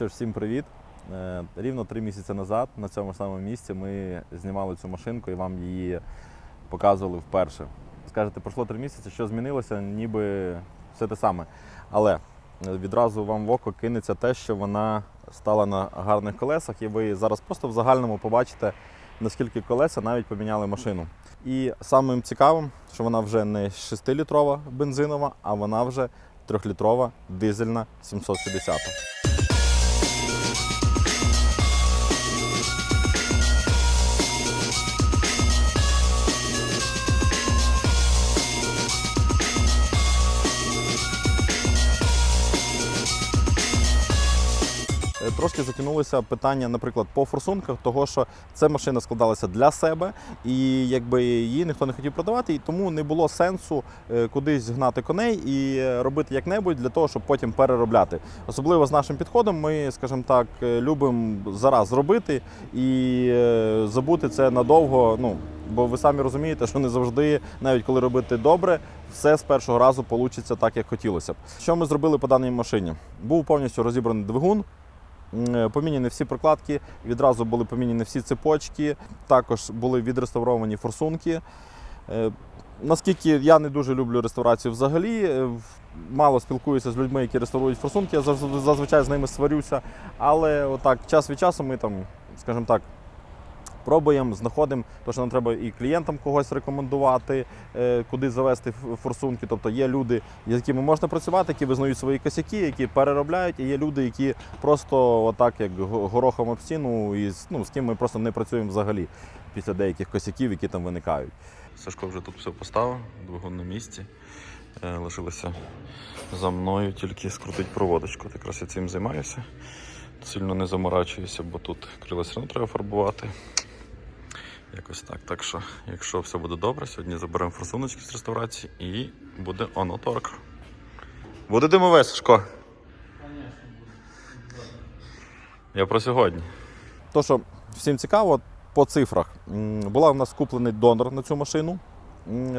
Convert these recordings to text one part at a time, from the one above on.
що всім привіт. Е, Рівно три місяці назад на цьому самому місці ми знімали цю машинку і вам її показували вперше. Скажете, пройшло три місяці, що змінилося, ніби все те саме. Але е, відразу вам в око кинеться те, що вона стала на гарних колесах, і ви зараз просто в загальному побачите, наскільки колеса навіть поміняли машину. І самим цікавим, що вона вже не 6-літрова бензинова, а вона вже 3-літрова дизельна 750. Трошки затягнулося питання, наприклад, по форсунках, того що ця машина складалася для себе, і якби її ніхто не хотів продавати, і тому не було сенсу е, кудись гнати коней і робити як-небудь для того, щоб потім переробляти. Особливо з нашим підходом, ми, скажімо так, е, любимо зараз зробити і е, забути це надовго. Ну бо ви самі розумієте, що не завжди, навіть коли робити добре, все з першого разу вийде так, як хотілося б. Що ми зробили по даній машині? Був повністю розібраний двигун. Е, Поміняні всі прокладки, відразу були поміняні всі цепочки, також були відреставровані форсунки. Е, Наскільки я не дуже люблю реставрацію взагалі, е, мало спілкуюся з людьми, які реставрують форсунки, я зазвичай з ними сварюся. Але отак, час від часу ми там, скажімо так, пробуємо, знаходимо, тому що нам треба і клієнтам когось рекомендувати, е, куди завести форсунки. Тобто є люди, з якими можна працювати, які визнають свої косяки, які переробляють, і є люди, які просто отак, як горохом об стіну, і ну, з ким ми просто не працюємо взагалі після деяких косяків, які там виникають. Сашко вже тут все поставив, двигун на місці. Е, Лишилося за мною тільки скрутити проводочку. От Якраз я цим займаюся. Сильно не заморачуюся, бо тут крила все одно треба фарбувати. Якось так. Так що, якщо все буде добре, сьогодні заберемо форсуночки з реставрації і буде оноторк. Буде димове, Сашко? Я про сьогодні. То, що всім цікаво, по цифрах. Була в нас куплений донор на цю машину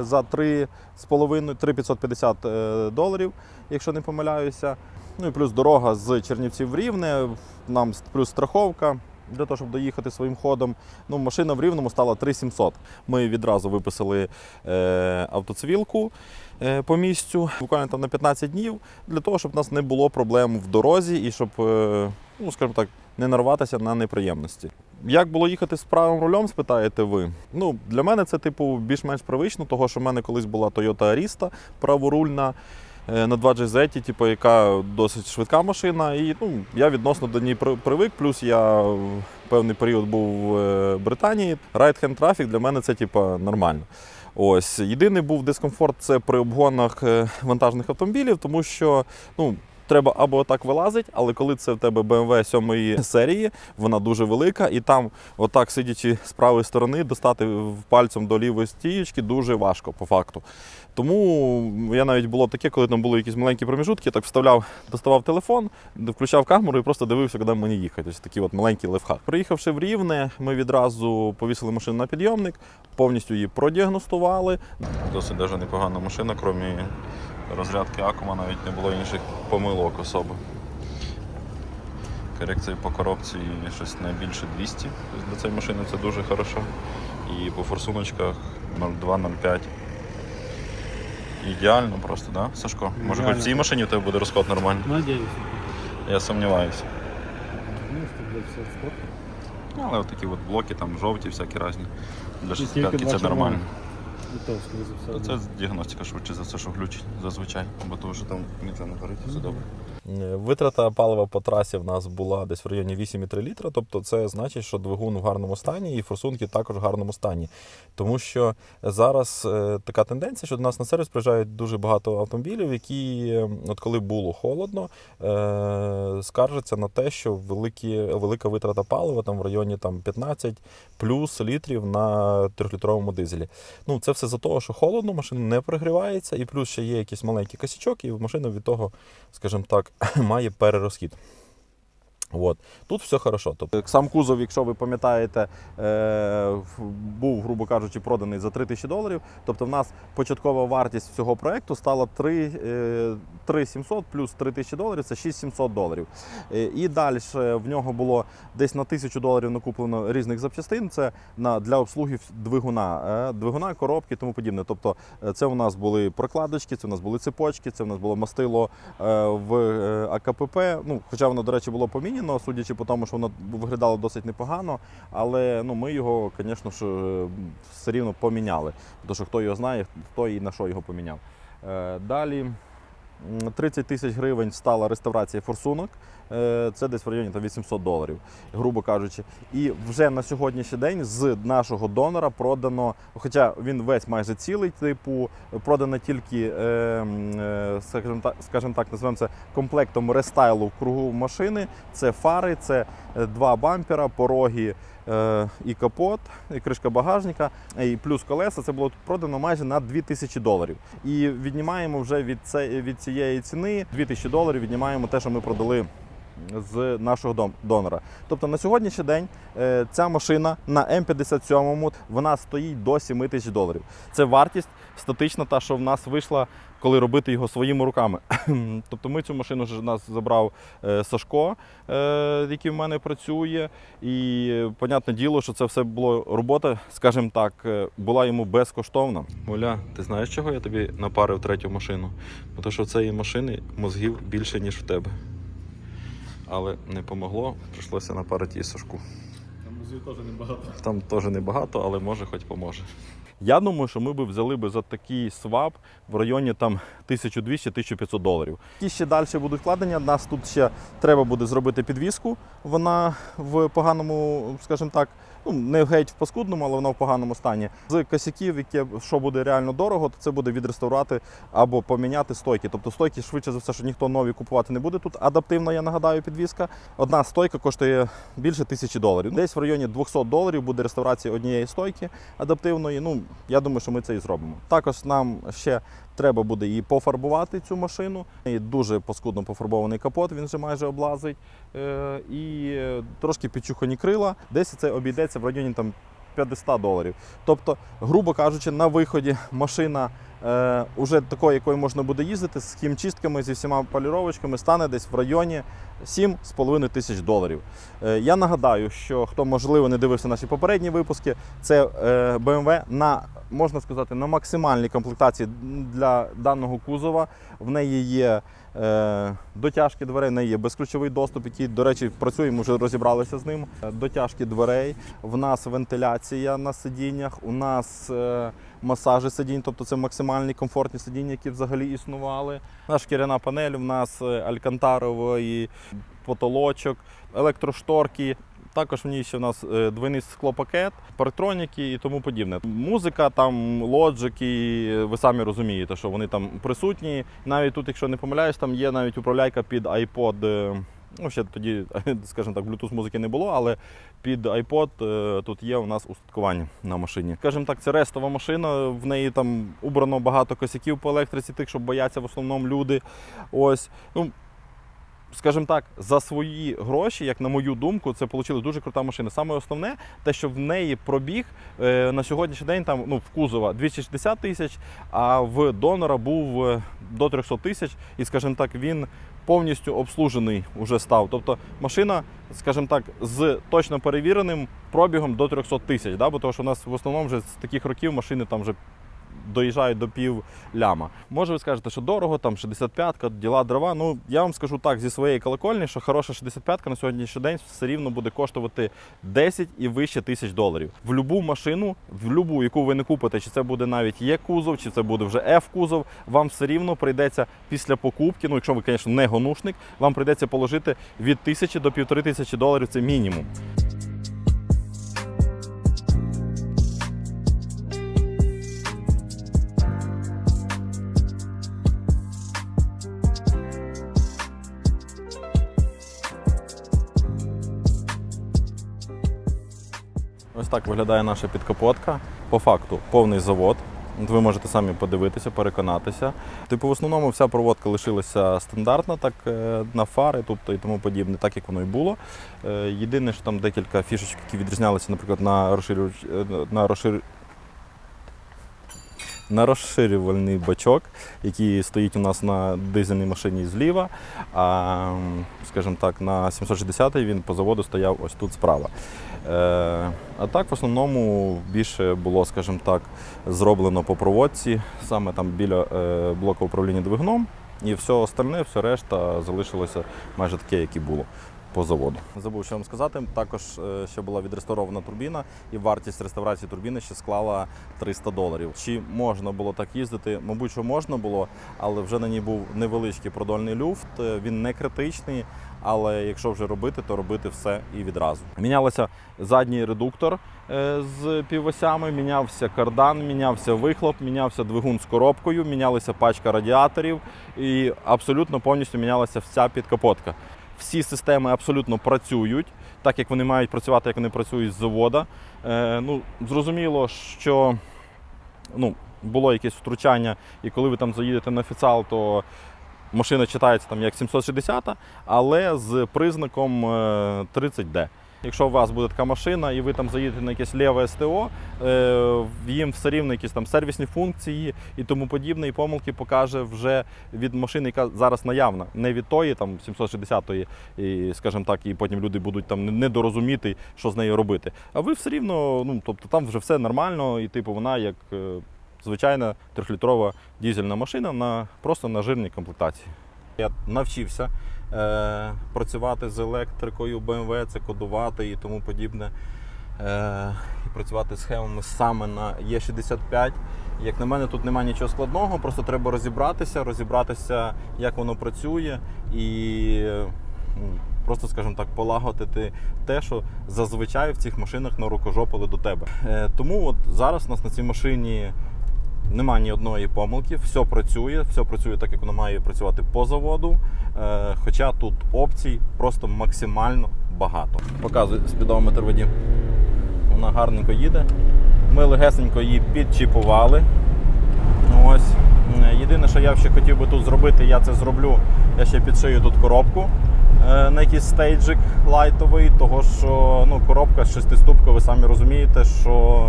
за 3,5 3550 е, доларів, якщо не помиляюся. Ну і плюс дорога з Чернівців в Рівне, нам плюс страховка для того, щоб доїхати своїм ходом. Ну, машина в Рівному стала 3700. Ми відразу виписали е, автоцивілку е, по місцю, буквально там на 15 днів, для того, щоб у нас не було проблем в дорозі і щоб, е, ну, скажімо так, не нарватися на неприємності. Як було їхати з правим рулем, спитаєте ви? Ну, для мене це типу більш-менш привично, того що в мене колись була Toyota Arista праворульна на 2 GZ, типу, яка досить швидка машина. І ну, я відносно до неї привик. Плюс я в певний період був в е, Британії. Right-hand traffic для мене це типу, нормально. Ось єдиний був дискомфорт це при обгонах е, вантажних автомобілів, тому що ну. Треба або так вилазить, але коли це в тебе BMW 7 серії, вона дуже велика, і там, отак сидячи з правої сторони, достати пальцем до лівої стієчки дуже важко по факту. Тому я навіть було таке, коли там були якісь маленькі проміжутки, так вставляв, доставав телефон, включав камеру і просто дивився, куди мені їхати. Ось такий от маленький лайфхак. Приїхавши в Рівне, ми відразу повісили машину на підйомник, повністю її продіагностували. Досить даже непогана машина, крім розрядки акума, навіть не було інших помилок особи. Корекція по коробці щось не більше 200. Тобто Для цієї машини це дуже хорошо. І по форсуночках 0,2-0,5. Ідеально просто, да, Сашко? Може, хоч в цій машині у тебе буде розход нормальний? Надіюся. Я сумніваюся. Ну. Ну, але такі от блоки, там жовті, всякі різні. Для тільки 65 два це нормально. Це діагностика швидше за все, що глючить зазвичай, бо то вже там нічого не горить, все добре. Витрата палива по трасі в нас була десь в районі 8,3 літра. Тобто це значить, що двигун в гарному стані і форсунки також в гарному стані. Тому що зараз е, така тенденція, що до нас на сервіс приїжджають дуже багато автомобілів, які, от коли було холодно, е, скаржаться на те, що великі, велика витрата палива там в районі там, 15 плюс літрів на трьохлітровому дизелі. Ну, це все за того, що холодно, машина не прогрівається, і плюс ще є якийсь маленький косячок, і машина від того, скажімо так, має перерозхід. От. Тут все хорошо. Тобто, сам кузов, якщо ви пам'ятаєте, е, був, грубо кажучи, проданий за 3 тисячі доларів. Тобто в нас початкова вартість цього проекту стала 3, е, 3700 плюс 3 тисячі доларів це 6700 доларів. Е, І далі в нього було десь на тисячу доларів накуплено різних запчастин. Це на, для обслуги двигуна, двигуна, коробки тому подібне. Тобто це у нас були прокладочки, це у нас були цепочки, це у нас було мастило в АКПП. Ну, хоча воно, до речі, було поміняно, судячи по тому, що воно виглядало досить непогано. Але ну, ми його, звісно ж, е, все рівно поміняли. Тому що хто його знає, хто і на що його поміняв. Е, Далі. М, 30 тисяч гривень стала реставрація форсунок. Е, Це десь в районі там, 800 доларів, грубо кажучи. І вже на сьогоднішній день з нашого донора продано, хоча він весь майже цілий, типу, продано тільки, е, е, скажімо так, називаємо це комплектом рестайлу кругу машини. Це фари, це два бампера, пороги і капот, і кришка багажника, і плюс колеса. Це було продано майже на 2000 доларів. І віднімаємо вже від, це, від цієї ціни 2000 доларів, віднімаємо те, що ми продали з нашого донора. Тобто на сьогоднішній день е, ця машина на М57 вона стоїть до 7 тисяч доларів. Це вартість статична, та що в нас вийшла, коли робити його своїми руками. тобто ми цю машину ж нас забрав е, Сашко, е, який в мене працює. І понятне діло, що це все було робота, скажімо так, е, була йому безкоштовна. Оля, ти знаєш, чого я тобі напарив третю машину? Бо то, що в цієї машини мозгів більше, ніж в тебе. Але не помогло, прийшлося напарити їй Сашку. Там музею теж небагато. Там теж небагато, але може хоч поможе. Я думаю, що ми б взяли би за такий свап в районі там 1200-1500 доларів. І ще далі будуть вкладення. Нас тут ще треба буде зробити підвіску. Вона в поганому, скажімо так, ну не геть в паскудному, але вона в поганому стані. З косяків, яке що буде реально дорого, то це буде відреставрувати або поміняти стойки. Тобто стойки швидше за все, що ніхто нові купувати не буде. Тут адаптивна, я нагадаю, підвіска. Одна стойка коштує більше тисячі доларів. Десь в районі 200 доларів буде реставрація однієї стойки адаптивної. Ну я думаю, що ми це і зробимо. Також нам ще треба буде її пофарбувати цю машину. І дуже паскудно пофарбований капот, він вже майже облазить. Е, і трошки підчухані крила. Десь це обійдеться в районі там 500 доларів. Тобто, грубо кажучи, на виході машина е, уже такою, якою можна буде їздити, з хімчистками, зі всіма поліровочками, стане десь в районі 7,5 тисяч доларів. Е, я нагадаю, що хто можливо не дивився наші попередні випуски, це е, BMW на можна сказати на максимальній комплектації для даного кузова. В неї є дотяжки дверей, в неї є безключовий доступ, який, до речі, працює, ми вже розібралися з ним. Е, Дотяжки дверей, в нас вентиляція на сидіннях, у нас е, масажі сидінь, тобто це максимальні комфортні сидіння, які взагалі існували. Наша шкіряна панель, у нас алькантарової потолочок, електрошторки. Також в ній ще в нас е, двойний склопакет, парктроніки і тому подібне. Музика, там лоджики, ви самі розумієте, що вони там присутні. Навіть тут, якщо не помиляюсь, там є навіть управляйка під iPod. е, Ну, ще тоді, скажімо так, Bluetooth музики не було, але під iPod е, тут є у нас устаткування на машині. Скажімо так, це рестова машина, в неї там убрано багато косяків по електриці, тих, що бояться в основному люди. Ось. Ну, скажімо так, за свої гроші, як на мою думку, це отримали дуже крута машина. Саме основне, те, що в неї пробіг е, на сьогоднішній день там ну, в кузова 260 тисяч, а в донора був е, до 300 тисяч, і, скажімо так, він повністю обслужений вже став. Тобто машина, скажімо так, з точно перевіреним пробігом до 300 тисяч. Да? Бо тому що у нас в основному вже з таких років машини там вже доїжджають до пів ляма. Може, ви скажете, що дорого, там 65-ка, діла дрова. Ну я вам скажу так зі своєї колокольні, що хороша 65-ка на сьогоднішній день все рівно буде коштувати 10 і вище тисяч доларів. В любу машину, в любу, яку ви не купите, чи це буде навіть є кузов, чи це буде вже F-кузов, вам все рівно прийдеться після покупки. Ну, якщо ви, звісно, не гонушник, вам прийдеться положити від тисячі до півтори тисячі доларів. Це мінімум. Ось так виглядає наша підкапотка. По факту повний завод. Ви можете самі подивитися, переконатися. Типу, в основному вся проводка лишилася стандартна, так е, на фари, тобто і тому подібне, так як воно і було. Е, Єдине, що там декілька фішечок, які відрізнялися, наприклад, на розширювач, е, на розшир... На розширювальний бачок, який стоїть у нас на дизельній машині зліва, а, скажімо так, на 760-й він по заводу стояв ось тут справа. Е, а так, в основному, більше було, скажімо так, зроблено по проводці, саме там біля е, блоку управління двигуном. І все остальне, все решта залишилося майже таке, як і було по заводу. Забув що вам сказати. Також е, ще була відреставрована турбіна, і вартість реставрації турбіни ще склала 300 доларів. Чи можна було так їздити? Мабуть, що можна було, але вже на ній був невеличкий продольний люфт. Е, Він не критичний. Але якщо вже робити, то робити все і відразу. Мінялося задній редуктор е, з півосями, мінявся кардан, мінявся вихлоп, мінявся двигун з коробкою, мінялася пачка радіаторів і абсолютно повністю мінялася вся підкапотка. Всі системи абсолютно працюють так, як вони мають працювати, як вони працюють з завода. Е, ну, зрозуміло, що ну, було якесь втручання, і коли ви там заїдете на офіціал, то машина читається там як 760, але з признаком е, 30D. Якщо у вас буде така машина і ви там заїдете на якесь ліве СТО, е, їм все рівно якісь там сервісні функції і тому подібне, і помилки покаже вже від машини, яка зараз наявна, не від тої там 760-ї, і, скажімо так, і потім люди будуть там недорозуміти, що з нею робити. А ви все рівно, ну тобто там вже все нормально, і типу вона як е, звичайна трьохлітрова дізельна машина на просто на жирній комплектації. Я навчився е, працювати з електрикою BMW, це кодувати і тому подібне. Е, і працювати схемами саме на Е65. Як на мене, тут немає нічого складного, просто треба розібратися, розібратися, як воно працює, і ну, просто, скажімо так, полагодити те, що зазвичай в цих машинах нарукожопили до тебе. Е, тому от зараз у нас на цій машині немає ні одної помилки, все працює, все працює так, як воно має працювати по заводу. Е, хоча тут опцій просто максимально багато. Показую спідометр водій. Вона гарненько їде. Ми легесенько її підчіпували. Ось. Е, Єдине, що я ще хотів би тут зробити, я це зроблю. Я ще підшию тут коробку е, на якийсь стейджик лайтовий, того що ну, коробка шестиступка, ви самі розумієте, що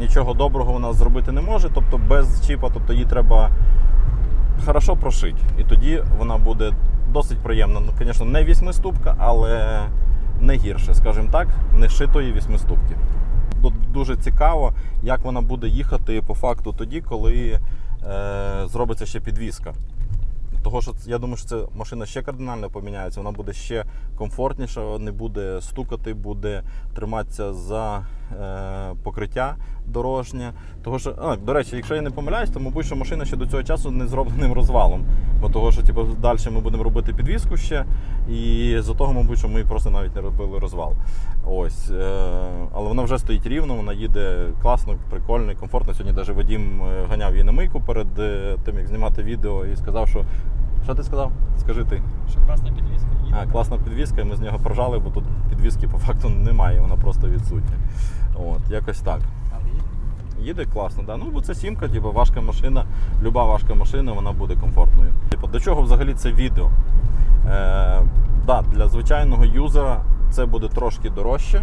нічого доброго вона зробити не може. Тобто без чіпа, тобто її треба хорошо прошити. І тоді вона буде досить приємна. Ну, звісно, не вісьмиступка, але не гірше, скажімо так, не шитої вісьмиступки. Дуже цікаво, як вона буде їхати по факту тоді, коли е, зробиться ще підвізка. Того, що я думаю, що ця машина ще кардинально поміняється, вона буде ще комфортніша, не буде стукати, буде триматися за е, покриття дорожнє. Того, що, а, до речі, якщо я не помиляюсь, то мабуть, що машина ще до цього часу не зробленим розвалом. Бо того, що типу, далі ми будемо робити підвізку ще, і за того, мабуть, що ми просто навіть не робили розвал. Ось. Е, але вона вже стоїть рівно, вона їде класно, прикольно, комфортно. Сьогодні навіть Вадім е, ганяв її на мийку перед е, тим, як знімати відео, і сказав, що. Що ти сказав? Скажи ти. Що класна підвізка. їде. А, класна підвізка, і ми з нього поржали, бо тут підвізки по факту немає, вона просто відсутня. От, якось так. Але їде. Їде класно, да. Ну бо це сімка, типу, важка машина, люба важка машина, вона буде комфортною. Типу, до чого взагалі це відео? Е, да, для звичайного юзера це буде трошки дорожче,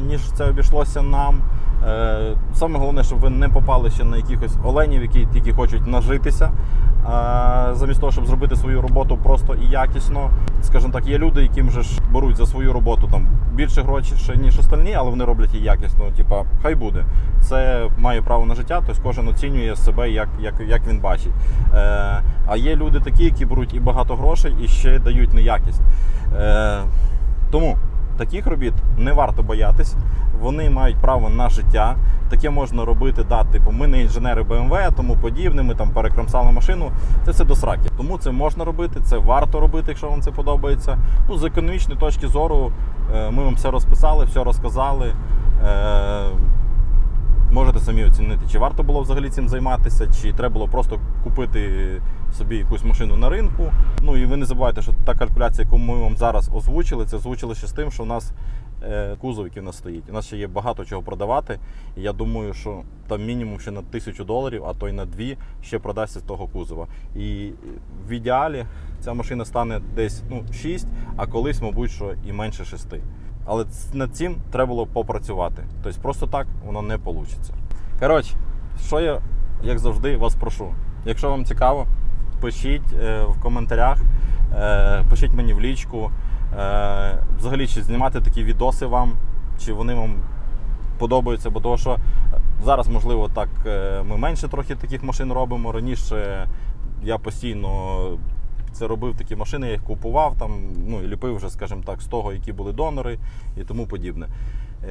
ніж це обійшлося нам. Е, саме головне, щоб ви не попали ще на якихось оленів, які тільки хочуть нажитися. Е, замість того, щоб зробити свою роботу просто і якісно. Скажімо так, є люди, яким же ж беруть за свою роботу там більше грошей, ніж остальні, але вони роблять її якісно. Типа, хай буде. Це має право на життя, тобто кожен оцінює себе, як, як, як він бачить. Е, а є люди такі, які беруть і багато грошей, і ще дають неякість. Е, тому таких робіт не варто боятись. Вони мають право на життя. Таке можна робити, да, типу, ми не інженери BMW, тому подібне, ми там перекромсали машину. Це все до сраки. Тому це можна робити, це варто робити, якщо вам це подобається. Ну, з економічної точки зору е, ми вам все розписали, все розказали. Е, Можете самі оцінити, чи варто було взагалі цим займатися, чи треба було просто купити собі якусь машину на ринку. Ну і ви не забувайте, що та калькуляція, яку ми вам зараз озвучили, це озвучили ще з тим, що у нас е, кузов, який у нас стоїть. У нас ще є багато чого продавати. І я думаю, що там мінімум ще на тисячу доларів, а то й на дві ще продасться з того кузова. І в ідеалі ця машина стане десь ну, 6, а колись, мабуть, що і менше 6. Але над цим треба було попрацювати. Тобто просто так воно не вийде. Коротше, що я, як завжди, вас прошу. Якщо вам цікаво, пишіть е, в коментарях, е, пишіть мені в лічку. Е, взагалі, чи знімати такі відоси вам, чи вони вам подобаються, бо того, що зараз, можливо, так ми менше трохи таких машин робимо. Раніше я постійно це робив такі машини, я їх купував там, ну і ліпив вже, скажімо так, з того, які були донори і тому подібне.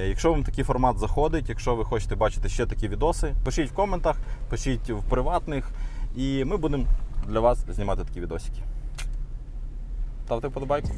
Якщо вам такий формат заходить, якщо ви хочете бачити ще такі відоси, пишіть в коментах, пишіть в приватних, і ми будемо для вас знімати такі відосики. Ставте подобайку.